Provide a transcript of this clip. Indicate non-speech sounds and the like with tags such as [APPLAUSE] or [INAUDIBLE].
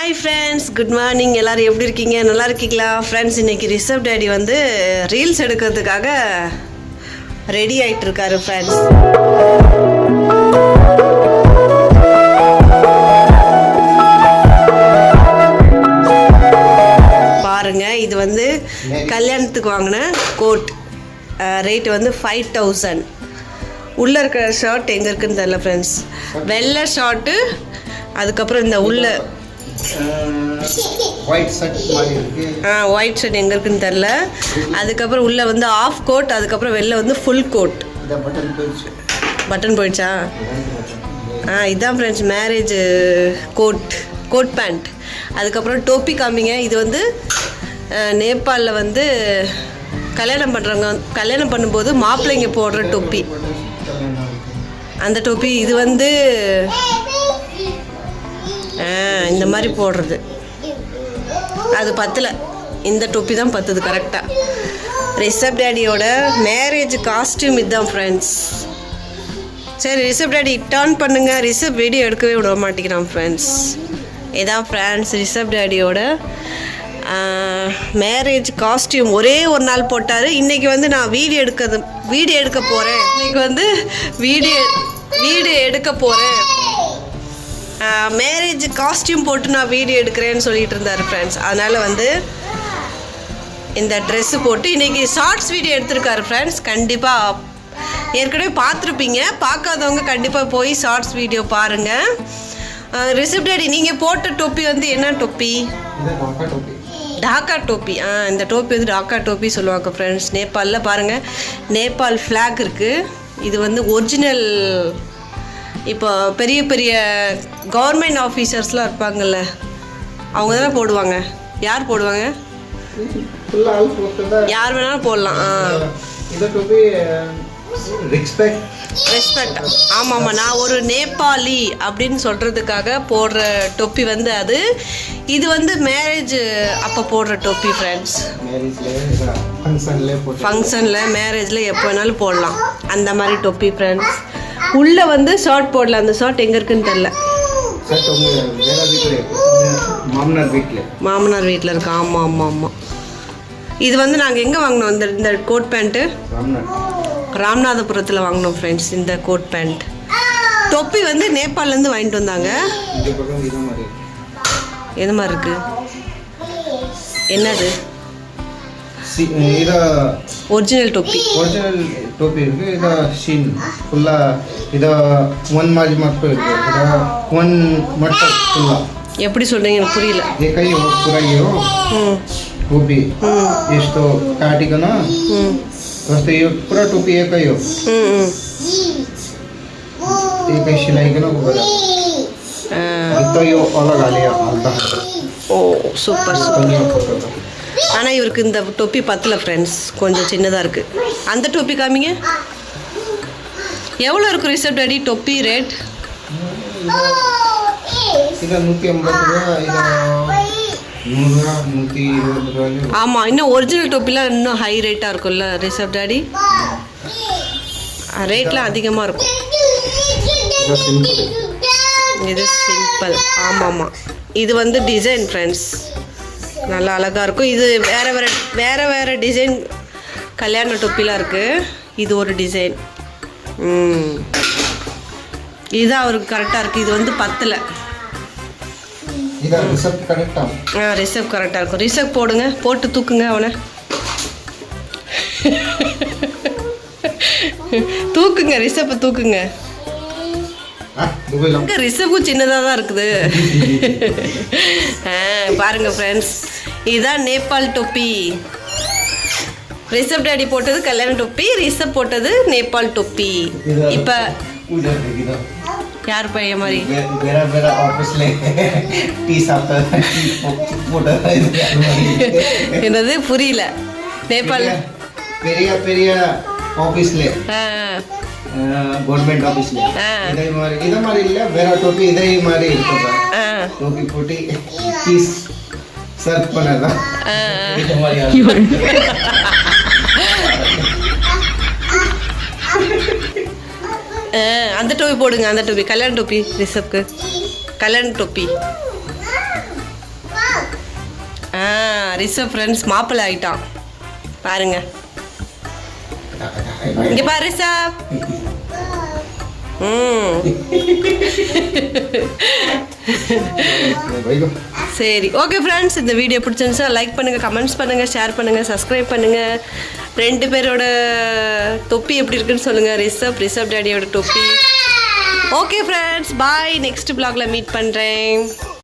Hi friends good morning எல்லாரும் எப்படி இருக்கீங்க? நல்லா இருக்கீங்களா? ஃப்ரெண்ட்ஸ் இன்னைக்கு ரிசர்வ் டேடி வந்து ரீல்ஸ் எடுக்கிறதுக்காக ரெடி ஆயிட்டு இருக்காரு ஃப்ரெண்ட்ஸ் பாருங்க இது வந்து கல்யாணத்துக்கு வாங்கின கோட் ரேட் வந்து ஃபைவ் தௌசண்ட் உள்ளே இருக்கிற ஷர்ட் எங்கே இருக்குன்னு தெரில ஃப்ரெண்ட்ஸ் வெள்ளை ஷர்ட்டு அதுக்கப்புறம் இந்த உள்ள ஒயிட் ஷர்ட் மாதிரி இருக்கு. ஆ ஒயிட் ஷர்ட் எங்கே இருக்குன்னு தெரில அதுக்கப்புறம் உள்ளே வந்து ஆஃப் கோட் அதுக்கப்புறம் வெளில வந்து ஃபுல் கோட் பட்டன் போயிடுச்சு. பட்டன் போயிடுச்சா? ஆ இதான் friends marriage coat coat pant அதுக்கப்புறம் டோப்பி காமிங்க. இது வந்து நேபாளில் வந்து கல்யாணம் பண்ணுறவங்க கல்யாணம் பண்ணும்போது மாப்பிள்ளைங்க போடுற டொப்பி அந்த டோப்பி இது வந்து இந்த மாதிரி போடுறது. அது பத்தல. இந்த டொப்பி தான் பத்துது கரெக்டாக ரிஷப் டேடியோட மேரேஜ் காஸ்டியூம் இதுதான் ஃப்ரெண்ட்ஸ் சரி ரிஷப் டேடி டர்ன் பண்ணுங்க. ரிஷப் வீடியோ எடுக்கவே விட மாட்டேங்கிறான் ஃப்ரெண்ட்ஸ் இதான் ஃப்ரெண்ட்ஸ் ரிஷப் டேடியோட மேரேஜ் காஸ்டியூம் ஒரே ஒரு நாள் போட்டார். இன்றைக்கி வந்து நான் வீடியோ எடுக்கிறது வீடியோ எடுக்க போகிறேன் இன்றைக்கி வந்து வீடியோ வீடியோ எடுக்க போகிறேன் மேரேஜ் காஸ்டியூம் போட்டு நான் வீடியோ எடுக்கிறேன்னு சொல்லிட்டு இருந்தார் ஃப்ரெண்ட்ஸ் அதனால் வந்து இந்த ட்ரெஸ்ஸு போட்டு இன்றைக்கி ஷார்ட்ஸ் வீடியோ எடுத்திருக்காரு ஃப்ரெண்ட்ஸ் கண்டிப்பாக ஏற்கனவே பார்த்துருப்பீங்க. பார்க்காதவங்க கண்டிப்பாக போய் ஷார்ட்ஸ் வீடியோ பாருங்கள் ரிசிப்ட் டேடி நீங்கள் போட்ட டொப்பி வந்து என்ன டொப்பி இது டாக்கா டோப்பி டாக்கா டோப்பி ஆ இந்த டோப்பி வந்து டாக்கா டோப்பி சொல்லுவாங்க ஃப்ரெண்ட்ஸ் நேபாளில் பாருங்கள் நேபாள் ஃப்ளாக் இருக்குது இது வந்து ஒரிஜினல் இப்போ பெரிய பெரிய கவர்மெண்ட் ஆஃபீஸர்ஸ்லாம் இருப்பாங்கல்ல அவங்க தானே போடுவாங்க. யார் போடுவாங்க? யார் வேணாலும் போடலாம். ரெஸ்பெக்ட் ஆமாம் ஆமாம் நான் ஒரு நேபாளி அப்படின்னு சொல்கிறதுக்காக போடுற டொப்பி வந்து அது. இது வந்து மேரேஜ் அப்போ போடுற டொப்பி ஃப்ரெண்ட்ஸ் ஃபங்க்ஷனில் மேரேஜில் எப்போ வேணாலும் போடலாம். அந்த மாதிரி டொப்பி ஃப்ரெண்ட்ஸ் உள்ளே வந்து ஷார்ட் போடலாம் அந்த ஷார்ட் எங்கே இருக்குன்னு தெரில மாமனார் வீட்டில் இருக்கு. ஆமாம் ஆமாம் ஆமாம் இது வந்து நாங்கள் எங்கே வாங்கினோம்? இந்த இந்த கோட் பேண்ட்டு ராம்நாத். ராமநாதபுரத்தில் வாங்கினோம் ஃப்ரெண்ட்ஸ் இந்த கோட் பேண்ட் தொப்பி வந்து நேபாள்லேருந்து வாங்கிட்டு வந்தாங்க. இதே மாதிரி எது மாதிரி இருக்கு? என்னது? இதை ஒரிஜினல் ಟೋಪಿ ಒರಿಜಿನಲ್ ಟೋಪಿ ಇರ್ಗೆ ಇದ ಶೀನ್ ಫುಲ್ಲ ಇದ ಒನ್ ಮಾಜಿ ಮಟ್ಟ ಇರ್ಗೆ ಇದ ಒನ್ ಮಟ್ಟ ಫುಲ್ಲ எப்படி சொல்றீங்க எனக்கு புரியல ಏ ಕೈ ಪುರಾಗಿಯೋ ಟೋಪಿ ಎಷ್ಟು ಕಾಟಿಗನ ಅಷ್ಟೇ ಇವ್ ಪುರ ಟೋಪಿ ಏ ಕೈಯೋ ಏ ಕೈ ಶಿಲಾಯಿಗನ ಹೋಗಲ್ಲ ಇತ್ತೋ ಇವ್ ಅಲಗ ಅಲಿಯ ಅಂತ ಓ ಸೂಪರ್ ಸೂಪರ್ ஆனால் இவருக்கு இந்த டொப்பி பத்தல ஃப்ரெண்ட்ஸ் கொஞ்சம் சின்னதாக இருக்குது அந்த டொப்பி காமிங்க. எவ்வளோ இருக்கும் ரிசப்ட் அடி டொப்பி ரேட் ஆமாம் இன்னும் ஒரிஜினல் டொப்பிலாம் இன்னும் ஹை ரேட்டாக இருக்கும்ல ரிசப்ட் டாடி ரேட்லாம் அதிகமாக இருக்கும். இது சிம்பிள் ஆமாம். ஆமாம் இது வந்து டிசைன் ஃப்ரெண்ட்ஸ் நல்லா அழகாக இருக்கும். இது வேறு வேறு வேறு வேறு டிசைன் கல்யாண டொப்பிலாம் இருக்குது இது ஒரு டிசைன் இது அவருக்கு கரெக்டாக இருக்குது இது வந்து பத்தில். ஆ ரிசப் கரெக்டாக இருக்கும். ரிசப் போடுங்க. போட்டு தூக்குங்க அவனை. தூக்குங்க ரிசப்பை தூக்குங்க. ரிசப்பும் சின்னதாக தான் இருக்குது. [LAUGHS] ஆ பாருங்க ஃப்ரெண்ட்ஸ் இதுதான் நேபாள் டொப்பி. ரிசப் டேடி போட்டது கல்யாண டொப்பி ரிஷப் போட்டது நேபாள் டொப்பி. இப்போ யார் பையன் மாதிரி? என்னது? புரியல. நேபாள். பெரிய பெரிய ஆபீஸ்ல கவர்மெண்ட் ஆபீஸ்ல இதே மாதிரி இதே மாதிரி இல்ல வேற டோப்பி இதே மாதிரி இருக்கு. டோப்பி போட்டு டீ சர்ச் பண்ணலாம் ஆ ஆ, அந்த டோப்பி போடுங்க அந்த டோப்பி கல்யாண டோப்பி ரிஷப்க்கு. கல்யாண டோப்பி ரிஷப் ஃப்ரெண்ட்ஸ் மாப்பிள்ளை ஆயிட்டான். பாருங்க. இங்கே பாரு ரிஷப். ம். சரி ஓகே ஃப்ரெண்ட்ஸ் இந்த வீடியோ பிடிச்சிருந்துச்சா லைக் பண்ணுங்கள் கமெண்ட்ஸ் பண்ணுங்கள் ஷேர் பண்ணுங்கள் சப்ஸ்கிரைப் பண்ணுங்கள் ரெண்டு பேரோட தொப்பி எப்படி இருக்குன்னு சொல்லுங்கள் ரிஷப் ரிஷப் டேடியோட தொப்பி. ஓகே ஃப்ரெண்ட்ஸ் பாய் நெக்ஸ்ட் பிளாகில் மீட் பண்ணுறேன்